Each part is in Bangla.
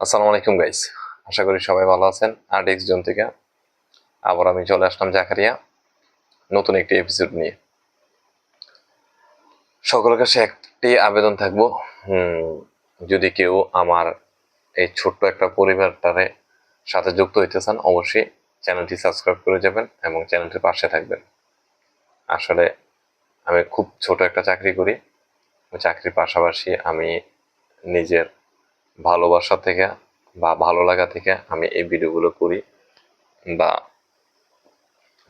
আসসালামু আলাইকুম গাইস আশা করি সবাই ভালো আছেন। আর্ট এক্স জন থেকে আবার আমি চলে আসলাম জাকারিয়া নতুন একটি এপিসোড নিয়ে। সকলের কাছে একটি আবেদন থাকব। যদি কেউ আমার এই ছোট্ট একটা পরিবারটারে সাথে যুক্ত হইতে চান, অবশ্যই চ্যানেলটি সাবস্ক্রাইব করে যাবেন এবং চ্যানেলটির পাশে থাকবেন। আসলে আমি খুব ছোট একটা চাকরি করি। চাকরির পাশাপাশি আমি নিজের ভালোবাসা থেকে বা ভালো লাগা থেকে আমি এই ভিডিওগুলো করি বা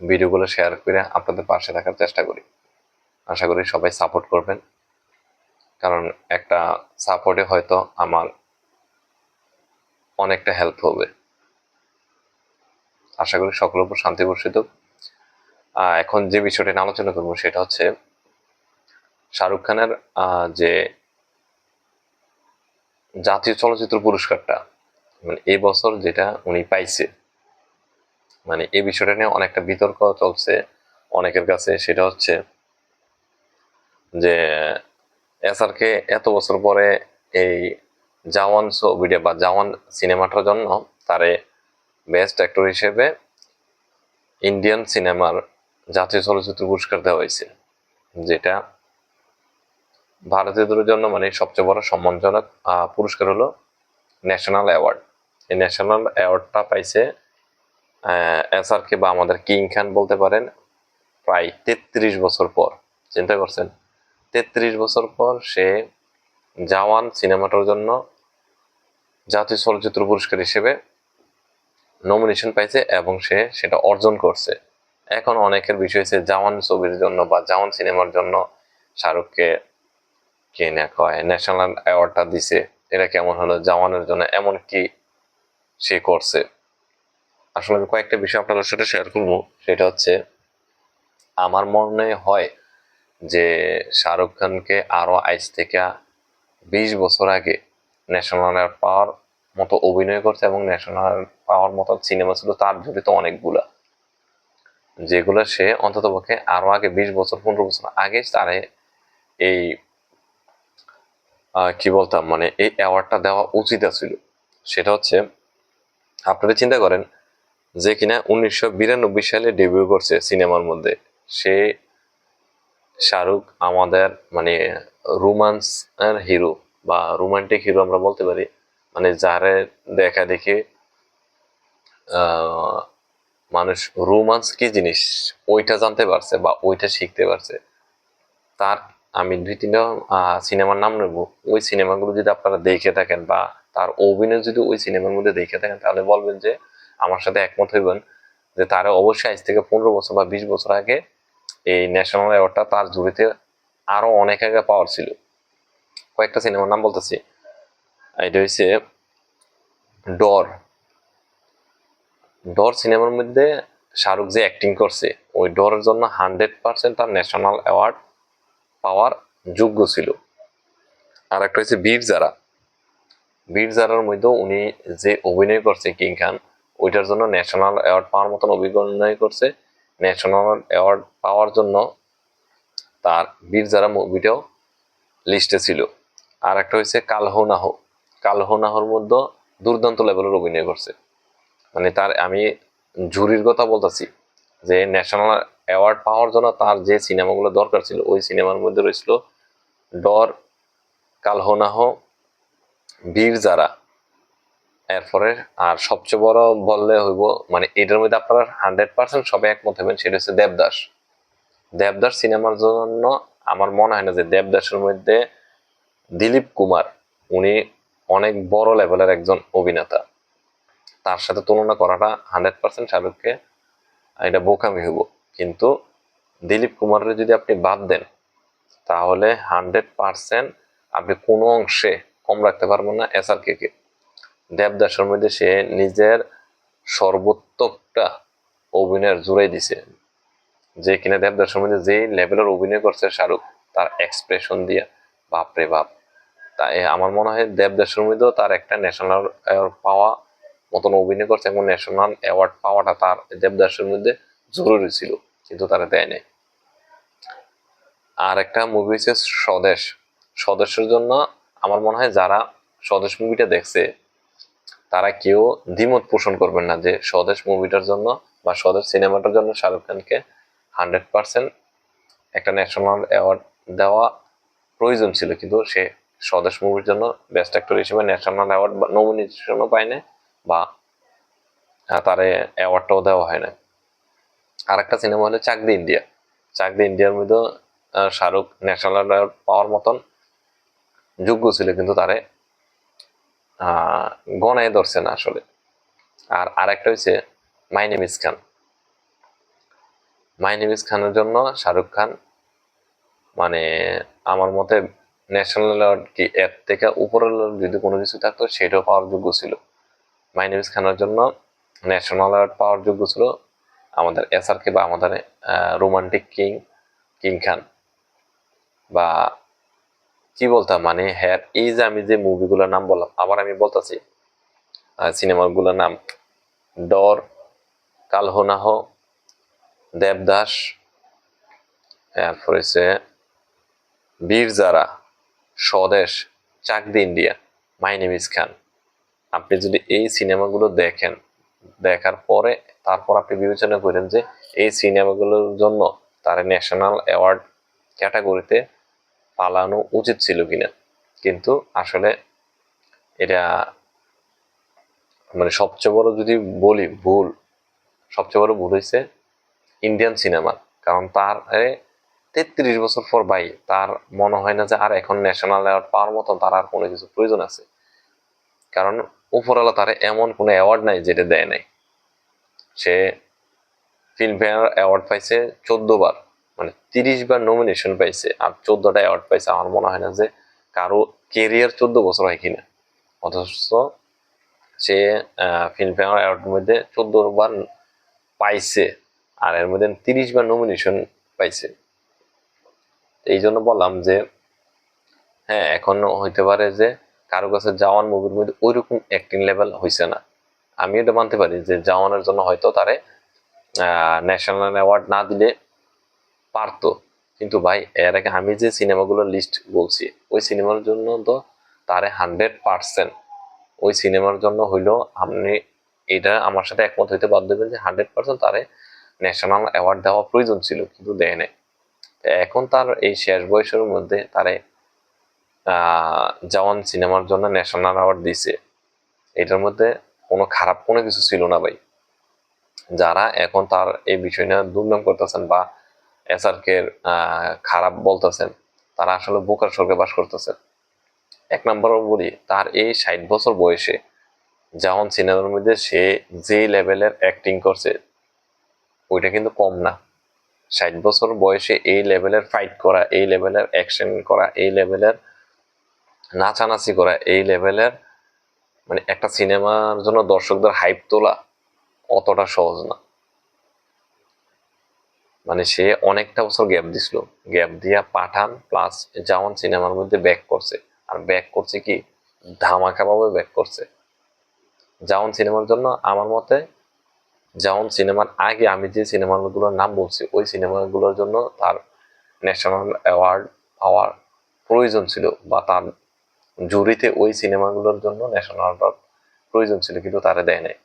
ভিডিওগুলো শেয়ার করে আপনাদের পাশে থাকার চেষ্টা করি। আশা করি সবাই সাপোর্ট করবেন। কারণ একটা সাপোর্টে হয়তো আমার অনেকটা হেল্প হবে। আশা করি সকলের উপর শান্তি বর্ষিত এখন যে বিষয়টা আলোচনা করব সেটা হচ্ছে শাহরুখ খানের যে জাতীয় চলচ্চিত্র পুরস্কারটা মানে এই বছর যেটা উনি পাইছে মানে এই বিষয়টা নিয়ে অনেকটা বিতর্ক চলছে অনেকের কাছে। সেটা হচ্ছে যে এসআরকে এত বছর পরে এই জাওয়ান ছবিটা বা জাওয়ান সিনেমাটার জন্য তারে বেস্ট অ্যাক্টর হিসেবে ইন্ডিয়ান সিনেমার জাতীয় চলচ্চিত্র পুরস্কার দেওয়া হয়েছে, যেটা ভারতীয়দের জন্য মানে সবচেয়ে বড় সম্মানজনক পুরস্কার হলো ন্যাশনাল অ্যাওয়ার্ড। এই ন্যাশনাল অ্যাওয়ার্ডটা পাইছে এস আর কে বা আমাদের কিং খান বলতে পারেন, প্রায় তেত্রিশ বছর পর। চিন্তা করছেন তেত্রিশ বছর পর সে জাওয়ান সিনেমাটার জন্য জাতীয় চলচ্চিত্র পুরস্কার হিসেবে নমিনেশন পাইছে এবং সে সেটা অর্জন করছে। এখন অনেকের বিষয় হচ্ছে জাওয়ান ছবির জন্য বা জাওয়ান সিনেমার জন্য শাহরুখকে কে না কয় ন্যাশনাল অ্যাওয়ার্ডটা দিছে, এটা কেমন হলো জাওয়ানের জন্য এমন কি সে করছে? আসলে আমি কয়েকটা বিষয় আপনাদের সাথে শেয়ার করব। সেটা হচ্ছে, আমার মনে হয় যে শাহরুখ খানকে আরও আইজ থেকে বিশ বছর আগে ন্যাশনাল পাওয়ার মতো অভিনয় করছে এবং ন্যাশনাল পাওয়ার মতো সিনেমা ছিল, তার জড়িত অনেকগুলা। যেগুলো সে অন্তত পক্ষে আরও আগে বিশ বছর, পনেরো বছর আগে তারে এই কি বলতাম মানে এই অ্যাওয়ার্ডটা দেওয়া উচিত ছিল সেটা হচ্ছে, আপনারা চিন্তা করেন যে কিনা উনিশশো বিরানব্বই সালে ডেবিউ করছে সিনেমার মধ্যে, সে শাহরুখ আমাদের মানে রোমান্স হিরো বা রোমান্টিক হিরো আমরা বলতে পারি মানে যারে দেখা দেখে মানুষ রোমান্স কি জিনিস, ওইটা জানতে পারছে বা ওইটা শিখতে পারছে। তার আমি দুই তিনটা সিনেমার নাম নেব। ওই সিনেমাগুলো যদি আপনারা দেখে থাকেন বা তার অভিনয় যদি ওই সিনেমার মধ্যে দেখে থাকেন, তাহলে বলবেন যে আমার সাথে একমত হইবেন যে তারা অবশ্যই আজ থেকে পনেরো বছর বা বিশ বছর আগে এই ন্যাশনাল অ্যাওয়ার্ডটা তার জুড়িতে আরও অনেক আগে পাওয়ার ছিল। কয়েকটা সিনেমার নাম বলতেছি। এটা হচ্ছে ডর। ডর সিনেমার মধ্যে শাহরুখ যে অ্যাক্টিং করছে, ওই ডরের জন্য হান্ড্রেড পার্সেন্ট তার ন্যাশনাল অ্যাওয়ার্ড পাওয়ার যোগ্য ছিল। আর একটা হচ্ছে বীর যারা বীর যারার মধ্যেও উনি যে অভিনয় করছে কিং খান, ওইটার জন্য ন্যাশনাল অ্যাওয়ার্ড পাওয়ার মতন অভিনয় করছে। ন্যাশনাল অ্যাওয়ার্ড পাওয়ার জন্য তার বীর যারা মুভিটাও লিস্টে ছিল। আর একটা হয়েছে কালহো নাহ। কালহো নাহর মধ্যে দুর্দান্ত লেভেলের অভিনয় করছে। মানে তার আমি জুরির কথা বলতেছি যে ন্যাশনাল অ্যাওয়ার্ড পাওয়ার জন্য তার যে সিনেমাগুলো দরকার ছিল, ওই সিনেমার মধ্যে রয়েছিল ডর, কালহোনাহ, বীর যারা। এরপরে আর সবচেয়ে বড় বললে হইব মানে এটার মধ্যে আপনারা হান্ড্রেড পার্সেন্ট সবাই একমত হবেন, সেটা হচ্ছে দেবদাস। দেবদাস সিনেমার জন্য আমার মনে হয় না যে দেবদাসের মধ্যে দিলীপ কুমার, উনি অনেক বড় লেভেলের একজন অভিনেতা। তার সাথে তুলনা করাটা হান্ড্রেড পার্সেন্ট শাহরুখকে এটা বোকামি হইব। কিন্তু দিলীপ কুমারের যদি আপনি বাদ দেন, তাহলে হান্ড্রেড পার্সেন্ট আপনি কোনো অংশে কম রাখতে পারবেন না এস আর কে কে দেবদাসের মধ্যে সে নিজের সর্বোত্তকটা অভিনয়ের জুড়াই দিছে। যে কিনা দেবদাসের মধ্যে যে লেভেলের অভিনয় করছে শাহরুখ, তার এক্সপ্রেশন দিয়ে, বাপরে বাপ। তাই আমার মনে হয় দেবদাসের মধ্যেও তার একটা ন্যাশনাল পাওয়া মতন অভিনয় করছে এবং ন্যাশনাল অ্যাওয়ার্ড পাওয়াটা তার দেবদাসের মধ্যে জরুরি ছিল কিন্তু তারা দেয় নাই। আর একটা মুভি হচ্ছে স্বদেশ। স্বদেশের জন্য আমার মনে হয় যারা স্বদেশ মুভিটা দেখছে তারা কেউ দ্বিমত পোষণ করবেন না যে স্বদেশ মুভিটার জন্য বা স্বদেশ সিনেমাটার জন্য শাহরুখ খানকে হান্ড্রেড পার্সেন্ট একটা ন্যাশনাল অ্যাওয়ার্ড দেওয়া প্রয়োজন ছিল কিন্তু সে স্বদেশ মুভির জন্য বেস্ট অ্যাক্টর হিসেবে ন্যাশনাল অ্যাওয়ার্ড বা নমিনেশনও পায় না বা আহ, তারে অ্যাওয়ার্ডটাও দেওয়া হয় না আর একটা সিনেমা হলো চাকদি ইন্ডিয়া। চাকদি ইন্ডিয়ার মধ্যে শাহরুখ ন্যাশনাল পাওয়ার মতন যোগ্য ছিল কিন্তু তারে গণায় ধরছে না আসলে। আর আরেকটা হচ্ছে my name is Khan. My name খানের জন্য শাহরুখ খান মানে আমার মতে ন্যাশনাল অ্যাওয়ার্ড কি এর থেকে উপরের যদি কোনো কিছু থাকতো, সেটাও পাওয়ার যোগ্য ছিল। মাই নেম খানের জন্য ন্যাশনাল অ্যাওয়ার্ড পাওয়ার যোগ্য ছিল আমাদের এস আর কে বা আমাদের রোমান্টিক কিং কিং খান বা কি বলতাম মানে হ্যাঁ এই যে আমি যে মুভিগুলোর নাম বললাম, আবার আমি বলতেছি সিনেমাগুলোর নাম, ডর কালহোনাহ দেবদাস এরপর হচ্ছে বীর যারা, স্বদেশ, চাকদি ইন্ডিয়া, মাই নেম ইস খান। আপনি যদি এই সিনেমাগুলো দেখেন দেখার পরে তারপর আপনি বিবেচনা করেন যে এই সিনেমাগুলোর জন্য তার ন্যাশনাল অ্যাওয়ার্ড ক্যাটাগরিতে পালানো উচিত ছিল কিনা। কিন্তু আসলে এটা মানে সবচেয়ে বড় যদি বলি ভুল, সবচেয়ে বড় ভুল হয়েছে ইন্ডিয়ান সিনেমার কারণ তার তেত্রিশ বছর পর ভাই তার মনে হয় না যে আর এখন ন্যাশনাল অ্যাওয়ার্ড পাওয়ার মতন তার আর কোনো কিছু প্রয়োজন আছে। কারণ উপরওয়ালা তার এমন কোনো অ্যাওয়ার্ড নাই যেটা দেয় নাই। সে ফিল্মফেয়ার অ্যাওয়ার্ড পাইছে চোদ্দ বার মানে তিরিশ বার নমিনেশন পাইছে আর চোদ্দটা অ্যাওয়ার্ড পাইছে। আমার মনে হয় না যে কারও কেরিয়ার চোদ্দ বছর হয় কিনা। অথচ সে ফিল্মফেয়ার অ্যাওয়ার্ডের মধ্যে চোদ্দ বার পাইছে আর এর মধ্যে তিরিশ বার নমিনেশন পাইছে। এই জন্য বললাম যে হ্যাঁ এখন হইতে পারে যে কারও কাছে জাওয়ান মুভির মধ্যে ওইরকম অ্যাক্টিং লেভেল হয়েছে না। আমি এটা মানতে পারি যে জাওয়ানের জন্য হয়তো তারে ন্যাশনাল অ্যাওয়ার্ড না দিলে পারতো। কিন্তু ভাই, এর আগে আমি যে সিনেমাগুলোর লিস্ট বলছি, ওই সিনেমার জন্য তো তারে হান্ড্রেড পার্সেন্ট ওই সিনেমার জন্য হইল আপনি এটা আমার সাথে একমত হইতে বাধ্য হবেন যে হান্ড্রেড পার্সেন্ট তারে ন্যাশনাল অ্যাওয়ার্ড দেওয়া প্রয়োজন ছিল, কিন্তু দেয় নাই। এখন তার এই শেষ বয়সের মধ্যে তারে জওয়ান সিনেমার জন্য ন্যাশনাল অ্যাওয়ার্ড দিছে এটার মধ্যে কোনো খারাপ কোনো কিছু ছিল না ভাই। যারা এখন তার এই বিষয় নিয়ে দুর্নাম করতেছেন বা এসআরকে খারাপ বলতেছেন, তারা আসলে বোকার স্বর্গে বাস করতেছেন এক নম্বর বলি, তার এই ষাট বছর বয়সে যেমন সিনেমার মধ্যে সে যে লেভেলের অ্যাক্টিং করছে, ওইটা কিন্তু কম না। ষাট বছর বয়সে এই লেভেলের ফাইট করা, এই লেভেলের অ্যাকশন করা, এই লেভেলের নাচানাচি করা এই লেভেলের মানে একটা সিনেমার জন্য দর্শকদের হাইপ তোলা অতটা সহজ না। মানে সে অনেকটা বছর গ্যাপ দিছিল। গ্যাপ দিয়া পাঠান প্লাস জাওয়ান সিনেমার মধ্যে ব্যাক করছে। আর ব্যাক করছে কি? ধামাকাভাবে ব্যাক করছে। জাওয়ান সিনেমার জন্য আমার মতে জাওয়ান সিনেমার আগে আমি যে সিনেমাগুলোর নাম বলছি, ওই সিনেমাগুলোর জন্য তার ন্যাশনাল অ্যাওয়ার্ড পাওয়ার প্রয়োজন ছিল বা তার জুরিতে ওই সিনেমাগুলোর জন্য ন্যাশনাল অ্যাওয়ার্ড প্রয়োজন ছিল, কিন্তু তারে দেয় নাই।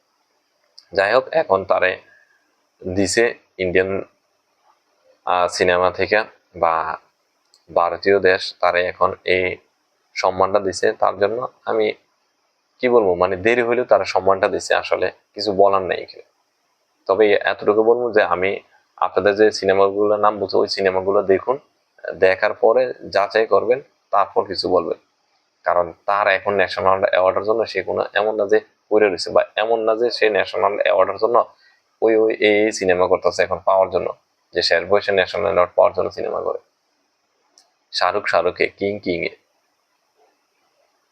যাই হোক এখন তারে দিছে ইন্ডিয়ান সিনেমা থেকে বা ভারতীয় দেশ, তারে এখন এই সম্মানটা দিছে। তার জন্য আমি কি বলব মানে দেরি হইলেও তারা সম্মানটা দিছে, আসলে কিছু বলার নেই এখানে। তবে এতটুকু বলব যে আমি আপনাদের যে সিনেমাগুলোর নাম বলছি, ওই সিনেমাগুলো দেখুন, দেখার পরে যাচাই করবেন, তারপর কিছু বলবেন। কারণ তার এখন ন্যাশনাল অ্যাওয়ার্ডের জন্য সে কোনো এমন না যে পড়ে রয়েছে বা এমন না যে সে ন্যাশনাল অ্যাওয়ার্ডের জন্য ওই ওই এই সিনেমা করতেছে এখন পাওয়ার জন্য যে শেষ বয়সে ন্যাশনাল অ্যাওয়ার্ড পাওয়ার জন্য সিনেমা করে। শাহরুখ শাহরুখে কিং কিং এ।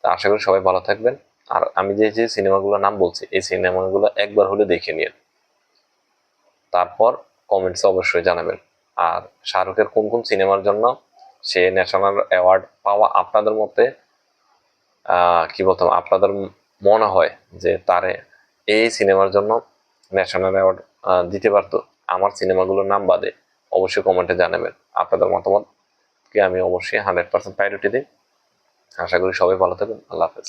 আশা করি সবাই ভালো থাকবেন। আর আমি যে যে সিনেমাগুলোর নাম বলছি এই সিনেমাগুলো একবার হলে দেখে নিন। তারপর কমেন্টসে অবশ্যই জানাবেন। আর শাহরুখের কোন কোন সিনেমার জন্য সে ন্যাশনাল অ্যাওয়ার্ড পাওয়া আপনাদের আহ, কি বলতাম, আপনাদের মনে হয় যে তারে এই সিনেমার জন্য ন্যাশনাল অ্যাওয়ার্ড দিতে পারতো? আমার সিনেমাগুলোর নাম বাদে অবশ্যই কমেন্টে জানাবেন। আপনাদের মতামতকে আমি অবশ্যই হান্ড্রেড পার্সেন্ট প্রায়োরিটি দিই। আশা করি সবাই ভালো থাকবেন। আল্লাহ হাফেজ।